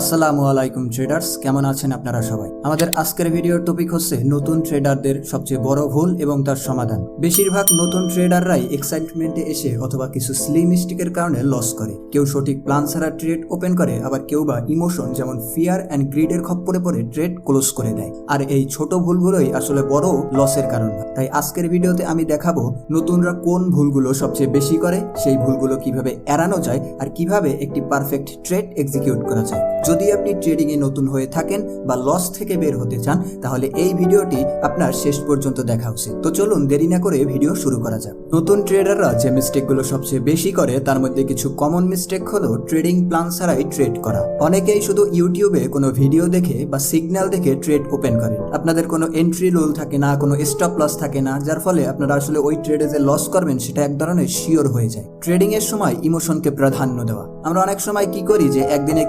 আসসালামু আলাইকুম ট্রেডার্স কেমন আছেন আপনারা সবাই? আমাদের আজকের ভিডিওর টপিক হচ্ছে নতুন ট্রেডারদের সবচেয়ে বড় ভুল এবং তার সমাধান। বেশিরভাগ নতুন ট্রেডাররাই এক্সাইটমেন্টে এসে অথবা কিছু স্লিম স্টিকের কারণে লস করে। কেউ সঠিক প্ল্যান ছাড়া ট্রেড ওপেন করে, আবার কেউ বা ইমোশন যেমন ফিয়ার অ্যান্ড গ্রিডের খপ্পরে পড়ে ট্রেড ক্লোজ করে দেয়। আর এই ছোট ভুলগুলোই আসলে বড় লসের কারণ তাই আজকের ভিডিওতে আমি দেখাবো নতুনরা কোন ভুলগুলো সবচেয়ে বেশি করে, সেই ভুলগুলো কীভাবে এড়ানো যায়, আর কীভাবে একটি পারফেক্ট ট্রেড এক্সিকিউট করা যায়। যদি আপনি ট্রেডিং এ নতুন হয়ে থাকেন বা লস থেকে বের হতে চান, তাহলে এই ভিডিওটি আপনার শেষ পর্যন্ত দেখা উচিত। তো চলুন দেরি না করে ভিডিও শুরু করা যাক। নতুন ট্রেডাররা যে মিস্টেকগুলো সবচেয়ে বেশি করে, তার মধ্যে কিছু কমন মিস্টেক হলো ট্রেডিং প্ল্যান ছাড়াই ট্রেড করা। অনেকেই শুধু ইউটিউবে কোনো ভিডিও দেখে বা সিগন্যাল দেখে ট্রেড ওপেন করে আপনাদের কোনো এন্ট্রি রুল থাকে না, কোনো স্টপ লস থাকে না, যার ফলে আপনারা আসলে ওই ট্রেডে যে লস করবেন, সেটা এক ধরনের শিওর হয়ে যায়। ট্রেডিং এর সময় ইমোশনকে প্রাধান্য দেওয়া। আমরা অনেক সময় কি করি যে, একদিনে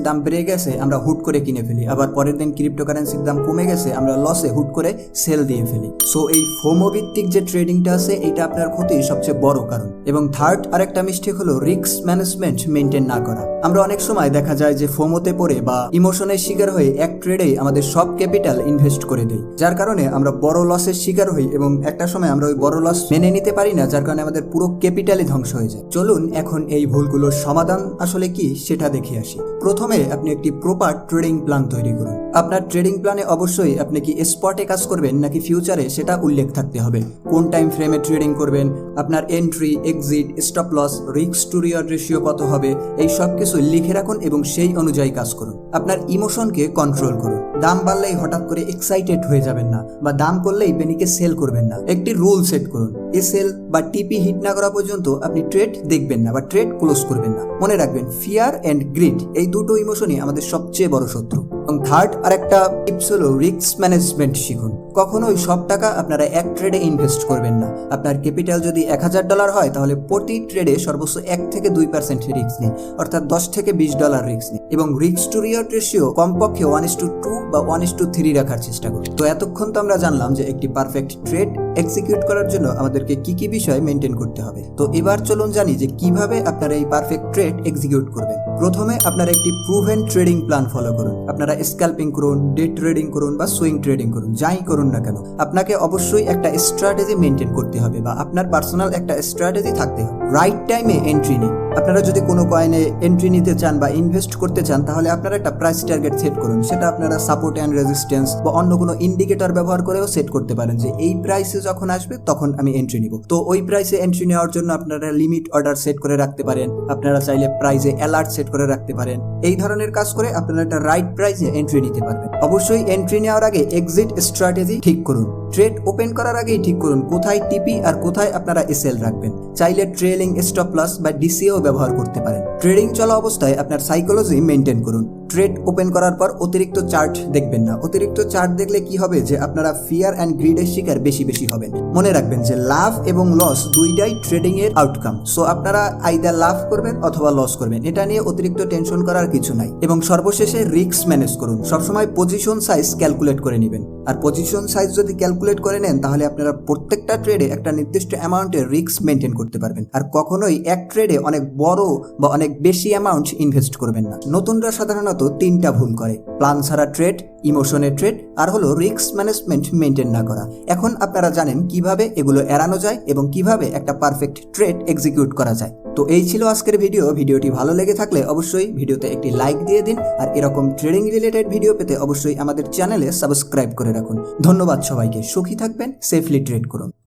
ক্রিপ্টোকারেন্সির দাম বেড়ে গেছে, আমরা হুট করে কিনে ফেলি। আবার পরের দিন ক্রিপ্টোকারেন্সির দাম কমে গেছে, আমরা লসে হুট করে সেল দিয়ে ফেলি। সো এই ফোমো ভিত্তিক যে ট্রেডিংটা আছে, এটা আপনার ক্ষতির সবচেয়ে বড় কারণ। এবং থার্ড আরেকটা মিস্টেক হলো রিস্ক ম্যানেজমেন্ট মেনটেন না করা। আমরা অনেক সময় দেখা যায় যে ফোমোতে পড়ে বা ইমোশনের শিকার হয়ে এক ট্রেডেই আমাদের সব ক্যাপিটাল ইনভেস্ট করে দেই। যার কারণে আমরা বড় লসের শিকার হই এবং একটা সময় আমরা ওই বড় লস মেনে নিতে পারি না, যার কারণে আমাদের পুরো ক্যাপিটালই ধ্বংস হয়ে যায়। চলুন এখন এই ভুলগুলোর সমাধান আসলে কি, সেটা দেখে আসি। প্রথমে আপনি একটি প্রপার ট্রেডিং প্ল্যান তৈরি করুন। আপনার ট্রেডিং প্ল্যানে অবশ্যই আপনি কি স্পটে কাজ করবেন নাকি ফিউচারে সেটা উল্লেখ থাকতে হবে। কোন টাইম ফ্রেমে ট্রেডিং করবেন, আপনার entry exit stop loss risk to reward ratio কত হবে, এই সব কিছু লিখে রাখুন এবং সেই অনুযায়ী কাজ করুন। আপনার ইমোশনকে কন্ট্রোল করুন। দাম বাড়লেই হঠাৎ করে এক্সাইটেড হয়ে যাবেন না বা দাম করলেই পেনিকে সেল করবেন না। একটি রুল সেট করুন। এ সেল বা টিপি হিট না করা পর্যন্ত আপনি ট্রেড দেখবেন না বা ট্রেড ক্লোজ করবেন না। মনে রাখবেন ফিয়ার অ্যান্ড গ্রিড এই দুটো ইমোশনই আমাদের সবচেয়ে বড় শত্রু। এবং থার্ড আর একটা টিপস হলো রিস্ক ম্যানেজমেন্ট শিখুন। কখনোই সব টাকা আপনারা এক ট্রেডে ইনভেস্ট করবেন না। আপনার ক্যাপিটাল যদি এক হাজার ডলার হয়, তাহলে প্রতি ট্রেডে সর্বোচ্চ এক থেকে দুই পার্সেন্ট রিস্ক নিন। অর্থাৎ দশ থেকে বিশ ডলার রিস্ক নিন। এবং রিস্ক টু রিয়ার্ড রেশিও কমপক্ষে ওয়ান ইস টু টু বা ওয়ান ইস টু থ্রি রাখার চেষ্টা করুন। তো এতক্ষণ তো আমরা জানলাম যে একটি পারফেক্ট ট্রেড এক্সিকিউট করার জন্য আমাদেরকে কি কি বিষয় মেনটেন করতে হবে। তো এবার চলুন জানি যে কীভাবে আপনারা এই পারফেক্ট ট্রেড এক্সিকিউট করবেন। প্রথমে আপনারা একটি প্রুভেন ট্রেডিং প্ল্যান ফলো করুন। আপনারা স্ক্যাল্পিং করুন ডে ট্রেডিং করুন বা সুইং ট্রেডিং করুন, যাই করুন না কেন। আপনাকে অবশ্যই একটা স্ট্র্যাটেজি মেনটেন করতে হবে বা আপনার পার্সোনাল একটা স্ট্র্যাটেজি থাকতে হবে। রাইট টাইমে এন্ট্রি নিন। আপনারা যদি কোনো কয়েনে এন্ট্রি নিতে চান বা ইনভেস্ট করতে চান, তাহলে আপনারা একটা প্রাইস টার্গেট সেট করুন। সেটা আপনারা সাপোর্ট অ্যান্ড রেজিস্ট্যান্স বা অন্য কোনো ইন্ডিকেটর ব্যবহার করেও সেট করতে পারেন যে এই প্রাইসে যখন আসবে, তখন আমি এন্ট্রি নিব। তো ওই প্রাইসে এন্ট্রি নেওয়ার জন্য আপনারা লিমিট অর্ডার সেট করে রাখতে পারেন। আপনারা চাইলে প্রাইসে অ্যালার্ট সেট করে রাখতে পারেন। এই ধরনের কাজ করে আপনারা একটা রাইট প্রাইসে এন্ট্রি নিতে পারবেন। অবশ্যই এন্ট্রি নেওয়ার আগে এক্সিট স্ট্র্যাটেজি ঠিক করুন। ট্রেড ওপেন করার আগেই ঠিক করুন কোথায় টিপি আর কোথায় আপনারা এসএল রাখবেন। চাইলে ট্রেলিং স্টপ প্লাস বা ডিসিও ব্যবহার করতে পারেন। ট্রেডিং চলা অবস্থায় আপনার সাইকোলজি মেনটেন করুন। ট্রেড ওপেন করার পর অতিরিক্ত চার্ট দেখবেন না। অতিরিক্ত চার্ট দেখলে কি হবে? যে আপনারা ফিয়ার অ্যান্ড গ্রিডের শিকার বেশি বেশি হবেন। মনে রাখবেন যে লাভ এবং লস দুইটাই ট্রেডিং এর আউটকাম সো আপনারা আইদার লাভ করবেন অথবা লস করবেন। এটা নিয়ে অতিরিক্ত টেনশন করার কিছু নাই। এবং সর্বশেষে রিস্ক ম্যানেজ করুন। সবসময় পজিশন সাইজ ক্যালকুলেট করে নেবেন। আর পজিশন সাইজ যদি ক্যালকুলেট করে নেন, তাহলে আপনারা প্রত্যেকটা ট্রেডে একটা নির্দিষ্ট অ্যামাউন্টের রিস্ক মেনটেন করতে পারবেন। আর কখনোই এক ট্রেডে অনেক বড় বা অনেক বেশি অ্যামাউন্ট ইনভেস্ট করবেন না। নতুনরা সাধারণত তিনটা ভুল করে। প্ল্যান ছাড়া ট্রেড ইমোশনের ট্রেড, আর হলো রিস্ক ম্যানেজমেন্ট মেনটেন না করা। এখন আপনারা জানেন কীভাবে এগুলো এড়ানো যায় এবং কীভাবে একটা পারফেক্ট ট্রেড এক্সিকিউট করা যায়। তো এই ছিল আজকের ভিডিও। ভিডিওটি ভালো লেগে থাকলে অবশ্যই ভিডিওতে একটি লাইক দিয়ে দিন আর এরকম ট্রেডিং রিলেটেড ভিডিও পেতে অবশ্যই আমাদের চ্যানেলে সাবস্ক্রাইব করে রাখুন। ধন্যবাদ সবাইকে। সুখী থাকবেন, সেফলি ট্রেড করুন।